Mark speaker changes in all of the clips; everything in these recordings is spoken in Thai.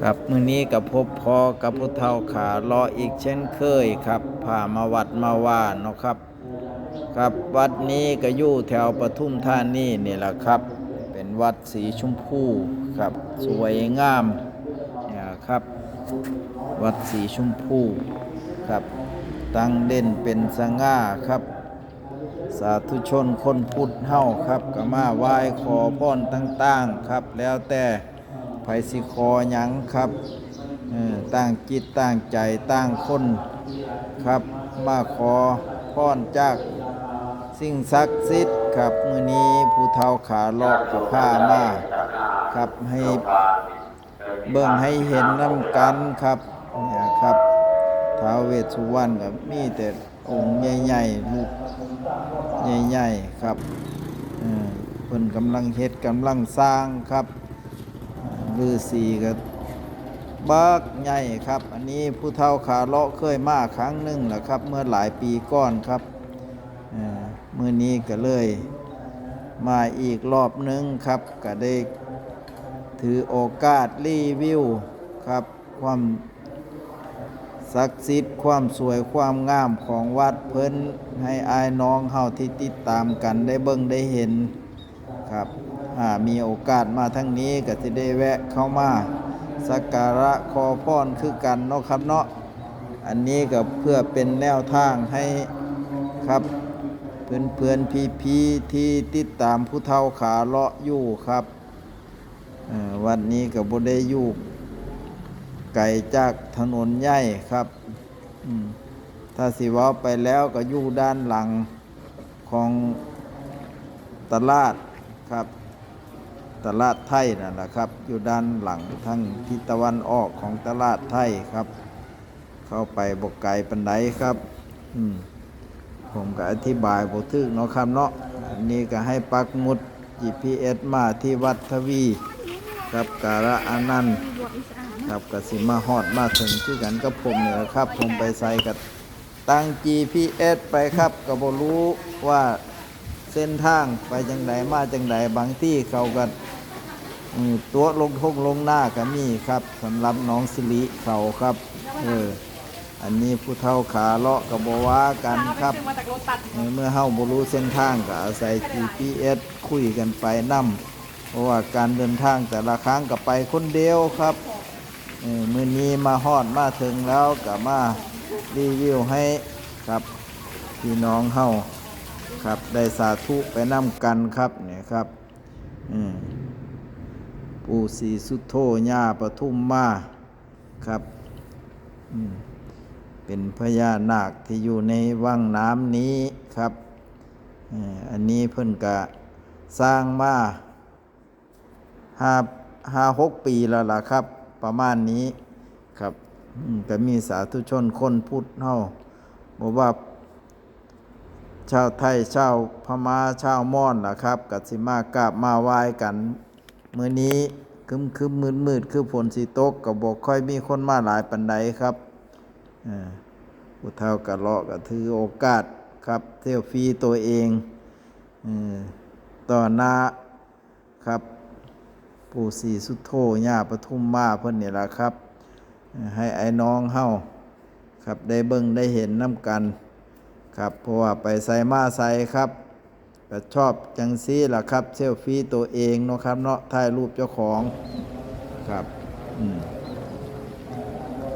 Speaker 1: ครับมื้อนี้กับพบพอกับพุทธเฒ่าขารออีกเช่นเคยครับพามาวัดมาว่าเนาะครับ ครับวัดนี้ก็อยู่แถวปทุมธานีนี่แหละครับ เป็นวัดสีชมพูครับ สวยงามเนี่ยครับ วัดสีชมพูครับ ตั้งเด่นเป็นสง่าครับ สาธุชนคนพุทธเฮาครับก็มาไหว้ขอพรต่างๆครับแล้วแต่ ไผสิขอหยังครับตั้งจิตตั้งใจตั้งคนครับ มาขอพรจากสิ่งศักดิ์สิทธิ์ครับมือนี้ผู้เฒ่าขาลาะกับผ้ามาครับให้เบิ่งให้เห็นน้ำกันครับเนี่ยครับท้าวเวสสุวรรณกับมีแต่องค์ใหญ่ๆลูกใหญ่ๆครับออเพิ่นกำลังเฮ็ดกำลังสร้างครับ ลือสีก็บักใหญ่ครับ อันนี้ผู้เฒ่าขาเลาะเคยมาครั้งหนึ่งแหละครับ เมื่อหลายปีก่อนครับเมื่อนี้ก็เลยมาอีกรอบหนึงครับ ก็ได้ถือโอกาสรีวิวครับ ความศักดิ์สิทธิ์ความสวยความงามของวัดเพิ่นให้อายน้องเฮาที่ติดตามกันได้เบิ่งได้เห็นครับ มีโอกาสมาทั้งนี้ก็สิได้แวะเข้ามาสักการะขอพรคือกันเนาะครับเนาะอันนี้ก็เพื่อเป็นแนวทางให้ครับเพื่อนเพื่อนพี่พี่ที่ติดตามผู้เฒ่าขาเลาะอยู่ครับวันนี้ก็บ่ได้อยู่ไกลจากถนนใหญ่ครับถ้าสิว้าไปแล้วก็อยู่ด้านหลังของตลาดครับ ตลาดไทยนั่นแหละครับ อยู่ด้านหลังทั้งทิศตะวันออกของตลาดไทยครับ เข้าไปบกไกลปันไดครับ อืมผมก็อธิบายบ่ถึกเนาะครับเนาะอันนี้ก็ให้ปักหมุด GPS มาที่วัดทวีครับการะอานันต์ครับก็สิมาฮอดมาถึงคือกันกับผมเนี่ยครับ ผมไปใส่กับตั้ง GPS ไปครับก็บรู้ว่าเส้นทางไปจังไดมาจังไดบางที่เขาก็ ตัวลงทงลงหน้าก็มีครับสำหรับน้องสิริเขาครับ เออ อันนี้ผู้เฒ่าขาเลาะกับบว่ากันครับ
Speaker 2: มาจากรถตัด
Speaker 1: เมื่อเฮาบ่รู้เส้นทางก็อาศัย GPS คุยกันไปนํเพราะว่าการเดินทางแต่ละครั้งก็ไปคนเดียวครับเออมื้อนี้มาฮอดมาถึงแล้วก็มารีวิวให้ครับพี่น้องเฮาครับได้สาธุไปนํกันครับเนี่ยครับ อืม ปู่ศรีสุโธย่าปทุมมาครับเป็นพญานาคที่อยู่ในวังน้ำนี้ครับ อันนี้เพิ่นกะสร้างมาห้าห้าหกปีแล้วล่ะครับ ประมาณนี้ครับอืมก็มีสาธุชนคนพุทธเฮาบอกว่า ชาวไทยชาวพม่าชาวมอญล่ะครับกัสิมากราบมาไหว้กัน มื้อนี้คึมคึมมืดมืดๆคือฝนสิตกก็บอกค่อยมีคนมาหลายปันใดครับอ่าปูเฒ่ากะเลาะก็ถือโอกาสครับ เที่ยวฟรีตัวเองอต่อหน้าครับ ปู่ศรีสุโธย่าปทุมมาเพิ่นนี่ละครับ ให้ไอ้น้องเฮาครับได้เบิ่งได้เห็นน้ำกัน ครับเพราะว่าไปใส่มาใส่ครับ ก็ชอบจังซี่ล่ะครับ เซลฟี่ตัวเองเนาะครับเนาะถ่ายรูปเจ้าของครับอืม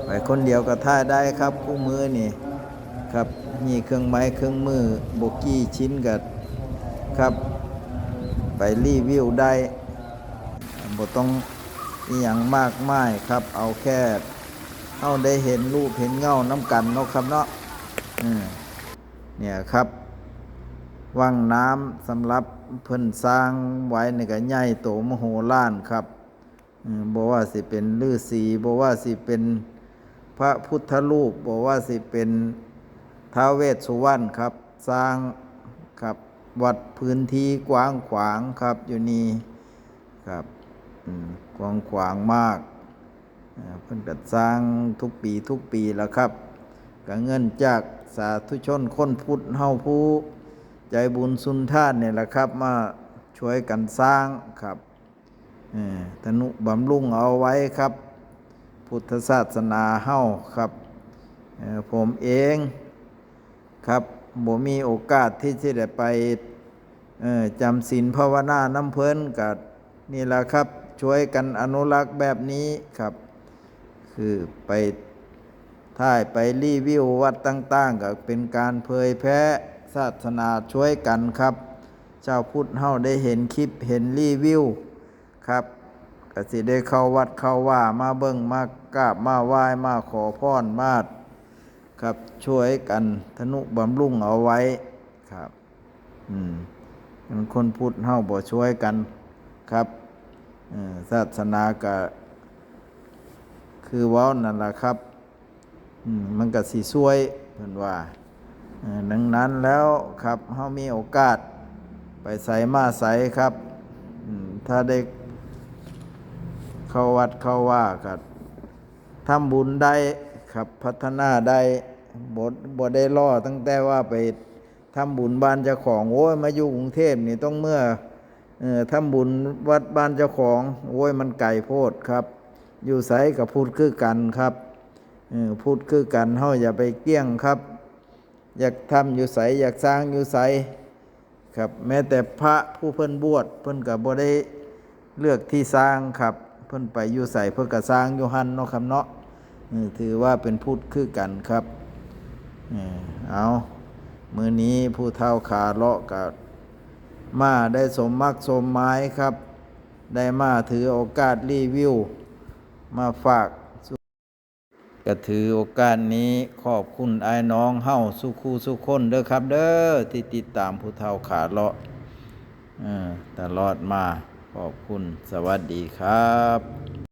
Speaker 1: ไปคนเดียวก็ท่ายได้ครับคู่มือนี่ครับมีเครื่องไม้เครื่องมือโบกี้ชิ้นกับครับไปรีวิวได้บ่ต้องอหย่างมากมายครับ เอาแค่เอาได้เห็นรูปเห็นเงาน้ำกันเนาะครับเนาะอืมเนี่ยครับ วังน้ำสำหรับเพิ่นสร้างไว้ในกะใหญ่โตมโหฬารครับบอืมบ่ว่าสิเป็นฤาษีบ่ว่าสิเป็นพระพุทธรูปบอกว่าสิเป็นท้าเวสสุวรรณครับ สร้างครับวัดพื้นที่กว้างขวางครับอยู่นี่ครับกว้างขวางมากเพิ่นก็สร้างทุกปีทุกปีแล้วครับก็เงินจากสาธุชนคนพุทธเฮาผู้ ใจบุญสุนทานเนี่ยแหละครับมาช่วยกันสร้างครับเอ่อธนุบำรุงเอาไว้ครับ พุทธศาสนาเฮาครับผมเองครับบ่มีโอกาสที่จะได้ไปจำศีลภาวนาน้ำเพลินกับนี่แหละครับช่วยกันอนุรักษ์แบบนี้ครับ คือไปถ่ายไปรีวิววัดต่าง ๆ ก็เป็นการเผยแพร่ ศาสนาช่วยกันครับ เจ้าพุทธเฮาได้เห็นคลิปเห็นรีวิวครับกสิได้เข้าวัดเข้าว่ามาเบิ่งมากราบมาไหว้มาขอพรมาครับช่วยกันธนุบำรุงเอาไว้ครับอืมมันคนพุทธเฮาบ่ช่วยกันครับอศาสนาก็คือว้านั่นแหละครับอืมมันก็สิช่วยเพิ่นว่า ดังนั้นแล้วครับเฮามีโอกาสไปใส่มาใส่ครับถ้าได้เข้าวัดเข้าว่าก็ทำบุญได้ครับพัฒนาได้บดบดได้ล่อตั้งแต่ว่าไปทำบุญบ้านเจ้าของโอ้ยมาอยู่กรุงเทพนี่ต้องเมื่อเออทำบุญวัดบ้านเจ้าของโอ้ยมันไก่โพดครับ อยู่ใสกับพูดคือกันครับเออพูดคือกันเฮาอย่าไปเกี้ยงครับ อยากทำอยู่ใสอยากสร้างอยู่ใสครับแม้แต่พระผู้เพิ่นบวชเพิ่นก็บ่ได้เลือกที่สร้างครับ เพิ่นไปอยู่ใสเพิ่นก็สร้างอยู่หันเนาะครับเนาะเออถือว่าเป็นพุทธคือกันครับเออเอามือนี้ผู้เฒ่าขาเลาะกับมาได้สมมักสมหมายครับ ได้มาถือโอกาสรีวิว มาฝาก ก็ถือโอกาสนี้ขอบคุณไอ้น้องเฮาสุขูสุคนเด้อครับ เด้อที่ติดตามผู้เฒ่าขาเลาะตลอดมาขอบคุณสวัสดีครับ